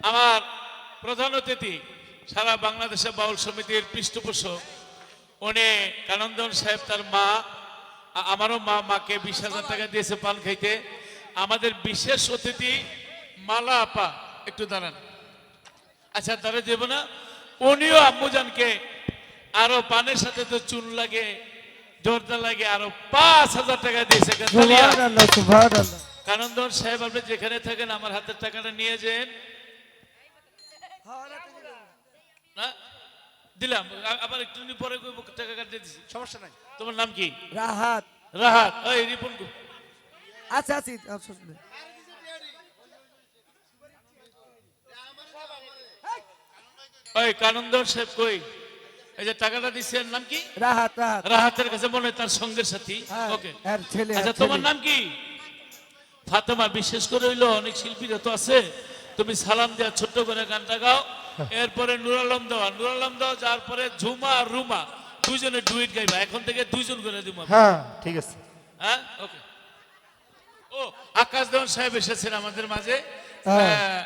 আমার প্রধান অতিথি সারা বাংলাদেশে বাউল সমিতির পৃষ্ঠপোষক উনি কানন্দন সাহেব তার মা আমারও মা মাকে বিশ হাজার টাকা দিয়েছে পান খাইতে আমাদের বিশেষ অতিথি মালা আপা, একটু দাঁড়ান। আচ্ছা তারা দেব না উনিও আম্মুজানকে আরও পানের সাথে তো চুন লাগে জোরদার লাগে আরও পাঁচ হাজার টাকা দিয়েছে। কানন্দন সাহেব আপনি যেখানে থাকেন আমার হাতের টাকাটা নিয়ে যান। না দিলাম। আবার একটু পরে টাকা কাটতে দিছি। সমস্যা নাই। তোমার নাম কি? রাহাত। রাহাত। ওই রিপন কো। আচ্ছা আছি আফসোস নেই ওই কানন্দন সাহেব কই? এই যে টাকাটা দিছে এর নাম কি? রাহাত রাহাত। রাহাতের কাছে মনে হয় তার সঙ্গের সাথী। হ্যাঁ, ওকে। এর ছেলে আচ্ছা তোমার নাম কি? ফাতেমা বিশেষ করে হইল অনেক শিল্পীরা তো আছে। তুমি সালাম দেওয়া ছোট্ট করে গানটা গাও। এরপরে নুর আলম দেওয়া। নুর আলম দেওয়া যার পরে ঝুমা আর রুমা। দুইজনে ডুইট গাইবা। এখন থেকে দুইজন করে দিব হ্যাঁ ঠিক আছে। হ্যাঁ? ওকে। ও আকাশ দেওয়ান সাহেব এসেছেন আমাদের মাঝে। হ্যাঁ।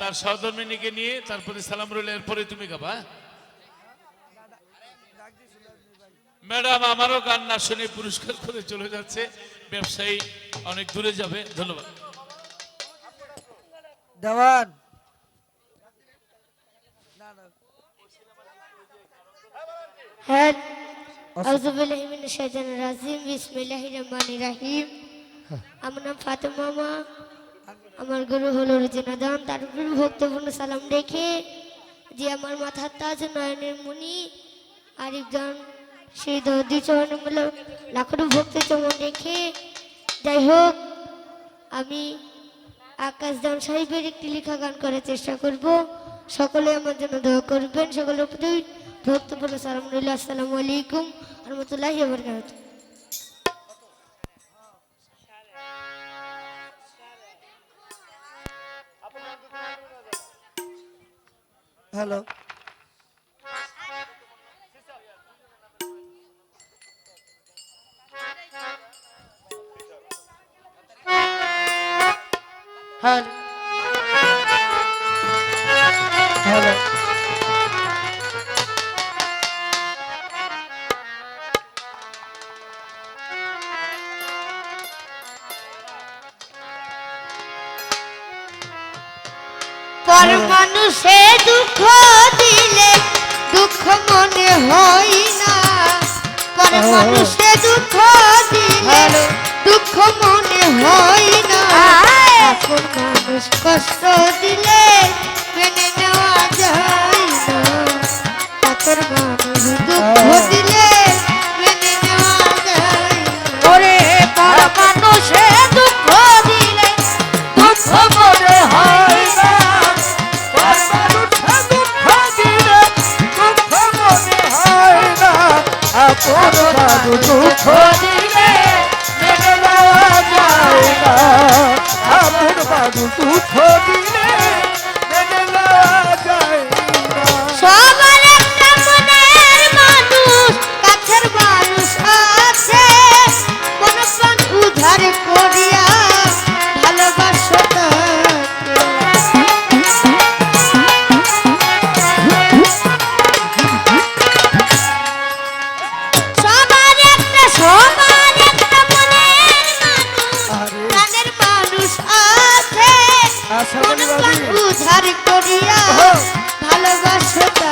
তার সহধর্মিনীকে নিয়ে তারপরে সালাম রইল এরপরে তুমি গাবা? ম্যাডাম আমারও গান না শুনে পুরস্কার করে চলে যাচ্ছে ব্যবসায়ী অনেক দূরে যাবে ধন্যবাদ। দেওয়ান। হ্যাঁ আউযুবিল্লাহি মিনাশ শাইতানির রাজিম বিসমিল্লাহির রহমানির রহিম। আমার নাম ফাতেমা মা আমার গুরু হলো রুজিনা দান তার উপর ভক্তপূর্ণ সালাম রেখে যে আমার মাথার তাজ নয়নের মুনি আরিফ দান সেই দহদি চরণে বলে লাখো ভক্ত চমন রেখে, যাই হোক, আমি আকাশ দান সাহেবের একটি লেখা গান করার চেষ্টা করব। সকলে আমার জন্য দোয়া করবেন, সকলের প্রতি ভক্তপূর্ণ সালাম রইল। আসসালামু আলাইকুম, রহমতুল্লাহি ওয়া হ্যালো পর মানুষে দুঃখ দিলে দুঃখ মনে হই না। পর মানুষে দুঃখ দিলে দুঃখ মনে হই না। আপন মানুষ কষ্ট দিলে মেনে নেওয়া উদ্ধার করিয়া হ্যাঁ। ভালোবাসতা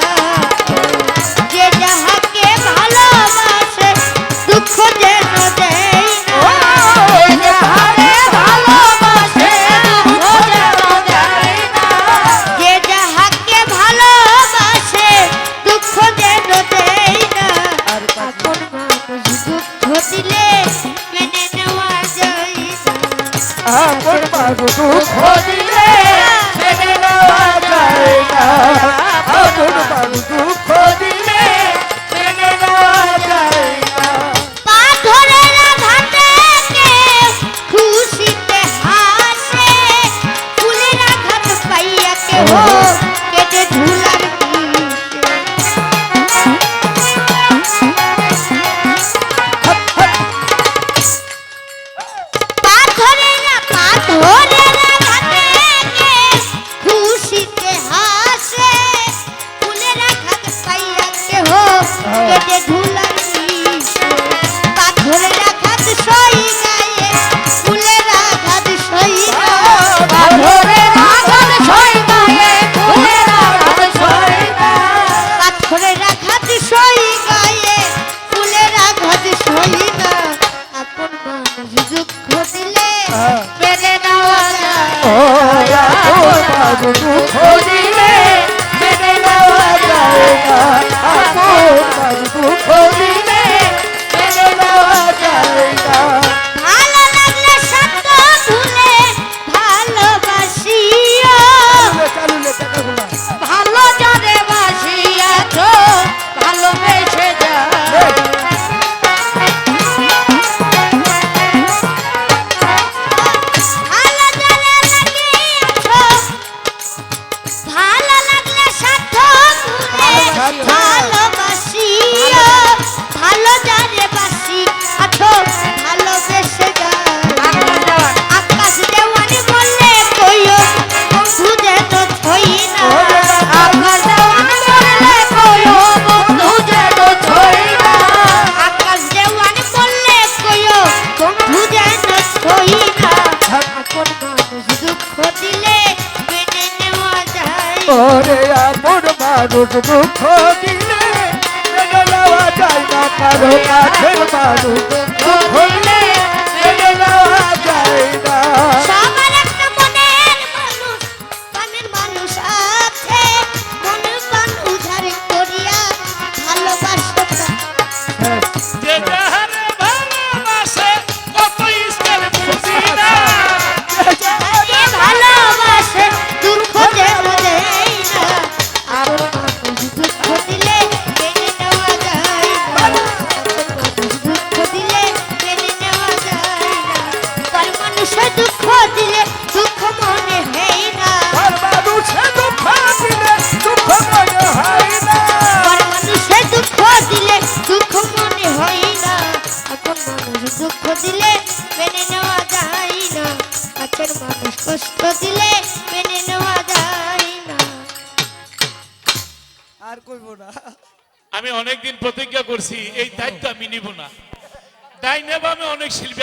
দিলে মেনে নেওয়া যায় না আপন মানুষ আপন মানুষ দুঃখ দিলে মেনে নেওয়া যায়? ওরে আপন মানুষ দুঃখ দিলে মেনে নেওয়া যায় না কারও কাছের মানুষ দুঃখ দিলে দুঃখ দিলে দুঃখ মনে হয় না। মানুষে দুঃখ দিলে দুঃখ মনে হয় না। মানুষে দুঃখ দিলে দুঃখ মনে হয় না। এখন মানুষ দুঃখ দিলে মেনে নেওয়া যায় না। কাছের মানুষ কষ্ট দিলে মেনে নেওয়া যায় না। আর কইব না। আমি অনেকদিন প্রতিজ্ঞা করছি এই দায়িত্ব আমি নিব না। তাই নেব আমি অনেক শিল্পী